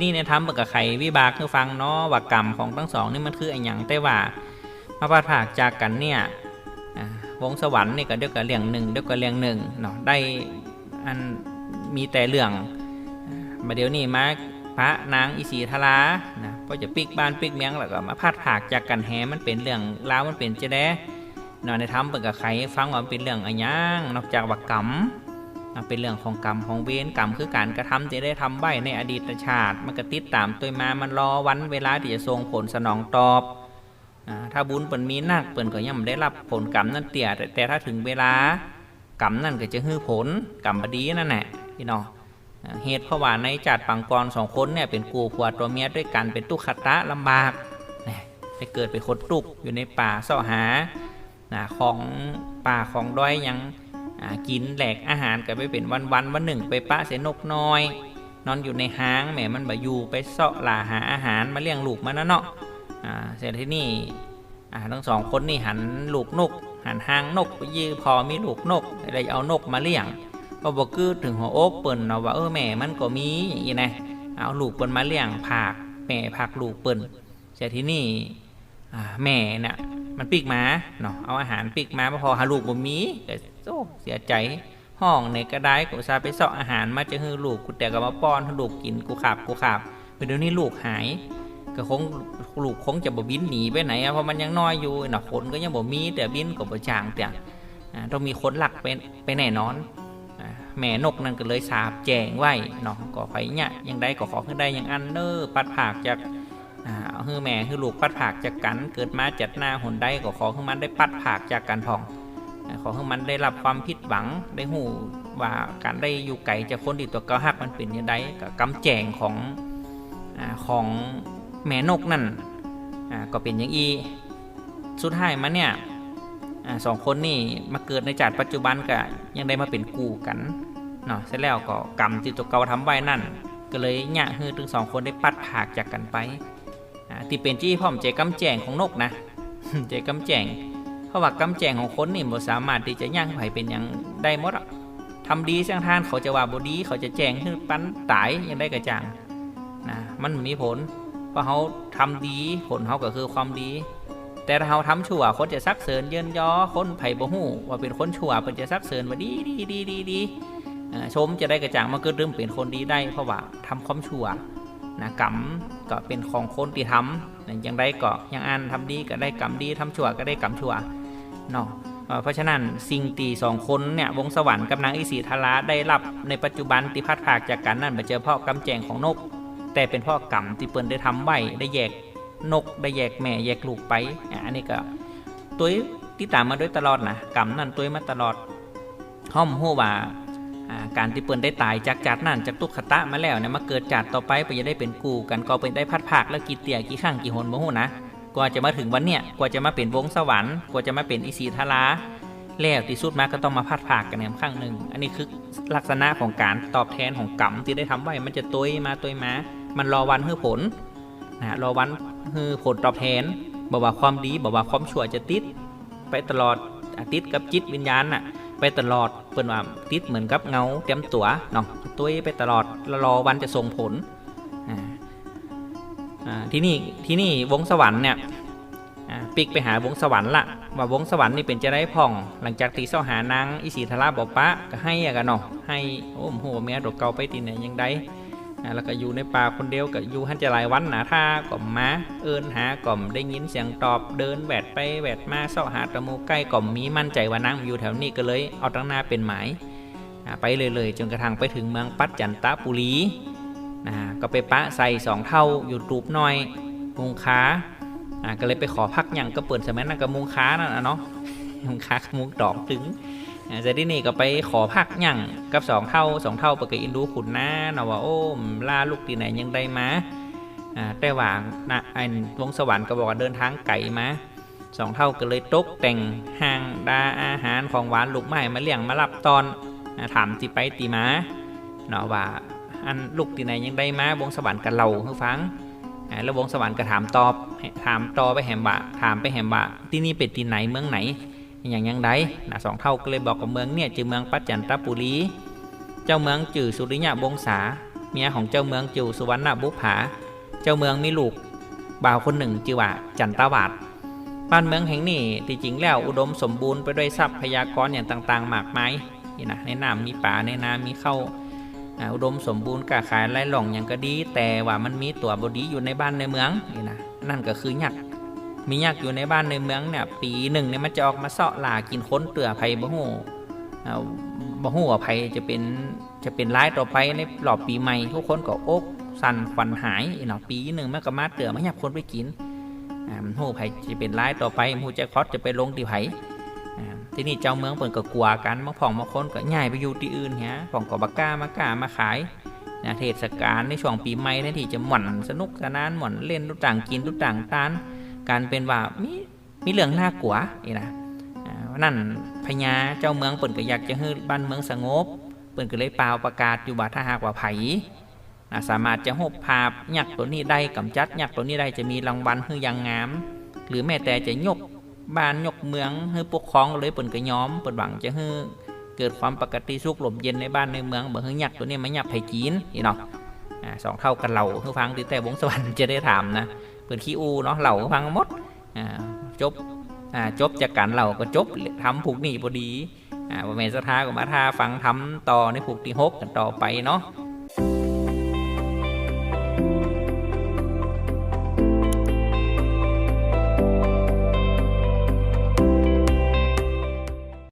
นี่ในธรรมเปิดกับไขวิบากคือฟังเนาะว่ากรรมของทั้งสองนี่มันคืออ้หยังแต่ว่ามาพาดผากจากกันเนี่ยวงสวรรค์นี่ก็เดียวกับเรื่องหนึ่งเดียวกับเรื่องหนึ่งเนาะได้อันมีแต่เรื่องมาเดี๋ยวนี้มาพระนางอิสีทลานะก็จะปิกบ้านปิกเมียงแล้วก็มาพาดผากจากกันแฮมันเป็นเรื่องราวมันเป็นเจได้เนาะในธรรมเปิดกับไขฟังว่าเป็นเรื่องอะไรยังนอกจากว่ากรรม เป็นเรื่องของกรรมของเวรกรรมคือการกระทำที่ได้ทำไว้ในอดีตชาติ มันก็ติดตามตัวมามันรอวันเวลาที่จะส่งผลสนองตอบอถ้าบุญเปิ่นมีนักเปิ่นก็ยังไม่ได้รับผลกรรมนั่นเตี่ยแต่ถ้าถึงเวลากรรมนั่นก็จะฮื้อผลกรรมบดีนั่นแหละพี่น้องเหตุเพราะว่าในจัดปังกรสองคนเนี่ยเป็นกูผัวตัวเมียด้วยกันเป็นตุกขตะลำบากไปเกิดเป็นคนตุกอยู่ในป่าเสาะหาของป่าของด้อยยัง กินแหลกอาหารกันไปเป็นวันวันวันหนึ่งไปปะเสนกน้อย นอนอยู่ในห้างแหมมันบ่อยู่ไปเสาะหลาหาอาหารมาเลี้ยงลูกมันนะเนาะเสร็จที่นี่ทั้งสองคนนี่หันลูกนก หันหางนกไปยื้อพอมีลูกนกเลยเอานกมาเลี้ยงก็บอกคือถึงหัวโอ๊บเปิ่นเนาะว่าเออแม่มันก็มีอย่างนี้นะเอาลูกเปิ่นมาเลี้ยงผักแม่ผักลูกเปิ่นเสร็จที่นี่แม่น่ะ มันปีกหมาเนาะเอาอาหารปีกหมามาพอหาลูกบ่มีก็โอ้เสียใจห้องในกระไดกูซาไปเสาะอาหารมาจะให้ลูกกูแต่ก็มาป้อนให้ลูกกินกูขับกูขับเดี๋ยวนี้ลูกหายก็คงลูกคงจะบ่บินหนีไปไหนอะเพราะมันยังน้อยอยู่เนาะคนก็ยังบ่มีแต่บินก็บ่จางแต่อ่าต้องมีคนหลักไปไปแน่นอนอ่าแม่นกนั่นก็เลยสาบแจงไว้เนาะก็ไผเนี่ยยังได้ก็ขอขึ้นได้ยังอันเนอร์ปัดผากจาก ฮือแม่ฮือลูกปัดผากจากกัน เกิดมาจัดหน้าหนได้ก็ขอให้มันได้ปัดผากจากกันพองขอให้มันได้รับความผิดหวังได้หูว่าการได้อยู่ไกลจากคนที่ตัวเกาหักมันเป็นยังไงกับกำแจงของอของแม่นกนั่นก็เป็นอย่างอีสุดท้ายมาเนี่ยอสองคนนี่มาเกิดในจัดปัจจุบันก็ยังได้มาเป็นกูกันเนาะเสร็จแล้วก็กรรมที่ตัวเกาทำไว้นั่น ก็เลยเนี่ยฮือถึงสองคนได้ปัดผากจากกันไป ที่เป็นจี้พ่อมเจกำแจงของนกนะเจกำแจงเพราะว่ากำแจงของคนนี่บ่สามารถที่จะย่างไผเป็นอย่างได้หมดอะทำดีเสียงทานเขาจะว่าบ่ดี เขาจะแจงให้ปั้นตายยังได้กระจ่างนะมันมีผลเพราะเขาทำดีผลเขาก็คือความดี แต่ถ้าเขาทำชั่วคนจะซักเสริญเยินยอคนไผ่บ่ฮู้ว่าเป็นคนชั่วเพิ่นจะซักเสริญว่าดีดีดีดีดีชมจะได้กระจ่างมาเกิดเริ่มเป็นคนดีได้เพราะว่าทำความชั่วนะกรรม ก็เป็นของคนที่ทำอย่างไรก็อยังอันทำดีก็ได้กรรมดีทำชั่วก็ได้กรรมชั่วเนาะเพราะฉะนั้นสิ่งตีสองคนเนี่ยวงสวรรค์กับนางอิสีทาราได้รับในปัจจุบันที่พัดผากจากกันนั่นมาเจอพ่อกำแจงของนก แต่เป็นพ่อกรรมที่เปิ้นได้ทำไว้ได้แยกนกได้แยกแม่แยกลูกไปอันนี้ก็ตัวที่ตามมาโดยตลอดนะกรรมนั่นตัวมาตลอดห้อมหัวว่า การที่เปิ้นได้ตายจากจัดนั่นจากตุกขตะมาแล้วเนี่ยมาเกิดจัดต่อไปไปจะได้เป็นกูกันก็เป็นได้พัดผากแล้วกี่เตี่ยกี่ข้างกี่หนบ่ฮู้นะกว่าจะมาถึงวันเนี้ยกว่าจะมาเป็นวงสวรรค์กว่าจะมาเป็นอีสีทาราแล้วที่สุดมาก็ต้องมาพัดผากกันเนี่ยครั้งหนึ่งอันนี้คือลักษณะของการตอบแทนของกรรมที่ได้ทำไว้มันจะตุยมาตุยมา มันรอวันให้ผลนะรอวันให้ผลตอบแทนบอกว่าความดีบอกว่าความชั่วจะติด ไปตลอดอาทิติดกับจิตวิญญาณน่ะ ไปตลอดเปิ่นว่าติดเหมือนกับเงาเตรียมตัวเนาะตุ้ยไปตลอดรอวันจะส่งผลอ่าที่นี่ที่นี่วงสวรรค์เนี่ยอ่าปิกไปหาวงสวรรค์ละว่าวงสวรรค์นี่เป็นจะได้พ่อง หลังจากตีเสาหานางอิสีทราบอกปะก็ให้อะกันเนาะให้โอ้โหแม่ดกเกาไปตีเนี่ยยังได้ แล้วก็อยู่ในป่าคนเดียวก็อยู่หันจะหลายวันหนาท่าก่อมมาเอินหาก่อมได้ยินเสียงตอบเดินแวดไปแวดมาเสาะหาตะมูใกล้ก่อมมีมั่นใจว่านางอยู่แถวนี้ก็เลยเอาตั้งหน้าเป็นหมายไปเลยๆจนกระทั่งไปถึงเมืองปัจจันตปุรีนะก็ไปปะใส่สองเท่าอยู่รูปน้อยมุงค้าก็เลยไปขอพักหยังก็เปิดสมัยนั้นก็มุงค้านั่นนะเนาะมุงค้ามุงดอกถึง อ่าแต่ที่นี่ก็ไปขอพักยั่งกับสองเท่าสองเท่าปกอินดูขุนนะนะว่าโอ้มล่าลูกที่ไหนยังได้มาแต่ว่านะไอ้วงสวรรค์ก็บอกว่าเดินทางไกลมาสองเท่าก็เลยตกแต่งห้างดาอาหารของหวานลูกไม้มาเลี้ยงมารับตอนถามตีไปตีมาเนาะว่าอันลูกที่ไหนยังได้มาวงสวรรค์กับเราให้ฟังแล้ววงสวรรค์ก็ถามตอบถามต่อไปแหมบะถามไปแหมบะที่นี่เป็นที่ไหนเมืองไหน อย่างยังไดนะสองเท่าก็เลยบอกกับเมืองเนี่ยจือเมืองปัจจันตปุรี เจ้าเมืองจือสุริยะบงษา เมียของเจ้าเมืองจิวสุวรรณบุภา เจ้าเมืองมีลูกบ่าวคนหนึ่งชื่อว่าจันตวาดบ้านเมืองแห่งนี้ที่จริงแล้วอุดมสมบูรณ์ไปด้วยทรัพยากรอย่างต่างๆมากมายนี่นะในน้ำมีป่าในนามีเข้าวอุดมสมบูรณ์กาขายไร่หล่องอย่างก็ดี แต่ว่ามันมีตัวบดีอยู่ในบ้านในเมืองนี่นะนั่นก็คือหยัก มียักษ์อยู่ในบ้านในเมืองเนี่ยปีหนึ่งเนี่ยมันจะออกมาเสาะหลากินค้นเตือภัยบ่ฮู้บ่ฮู้ว่าภัยจะเป็นจะเป็นร้ายต่อไปในรอบปีใหม่ทุกคนก็อกสั่นขวัญหายอีเนาะปีหนึ่งมันก็มาเตือมายับคนไปกินอ่ามันฮู้ภัยจะเป็นร้ายต่อไปมูแจ็คพอตจะไปลงที่ไผ่ที่นี่เจ้าเมืองเปิ่นก็กลัวกันบางผ่องบางคนก็ย้ายไปอยู่ที่อื่นเฮียผ่องก็บักก้ามาก้ามาขายนะเทศกาลในช่วงปีใหม่นี่ยที่จะหม่อนสนุกสนานหม่อนเล่นทุกต่างกินทุกต่างทาน การเป็นว่ามีมีเรื่องน่ากลัวนี่นะอ่านั่นพญาเจ้าเมืองเปิ่นก็อยากจะให้บ้านเมืองสงบ เปิ่นก็เลยเปล่าประกาศอยู่ว่าถ้าหากว่าไผสามารถจะหบภาพยักษ์ตัวนี้ได้กำจัดยักษ์ตัวนี้ได้จะมีรางวัลให้อยังงาม หรือแม้แต่จะยกบ้านยกเมืองให้ปกครองเลยเปิ่นก็ยอมเปิ่นหวังจะให้เกิดความปกติสุขลมเย็นในบ้านในเมืองบ่ให้ยักษ์ตัวนี้มายับไผจีนนี่เนาะอ่าสองเท่ากันเราเพื่อฟังที่แต่วงสวรรค์จะได้ถามนะ ปิดขี้อูเนาะเหล่าฟังหมดอ่าจบอ่าจบจากการเหล่าก็จบทำผูกหนีพอดีอ่าบ่แม่นสทาก็มาทาฟังทำต่อในผูกที่หกกันต่อไปเนาะ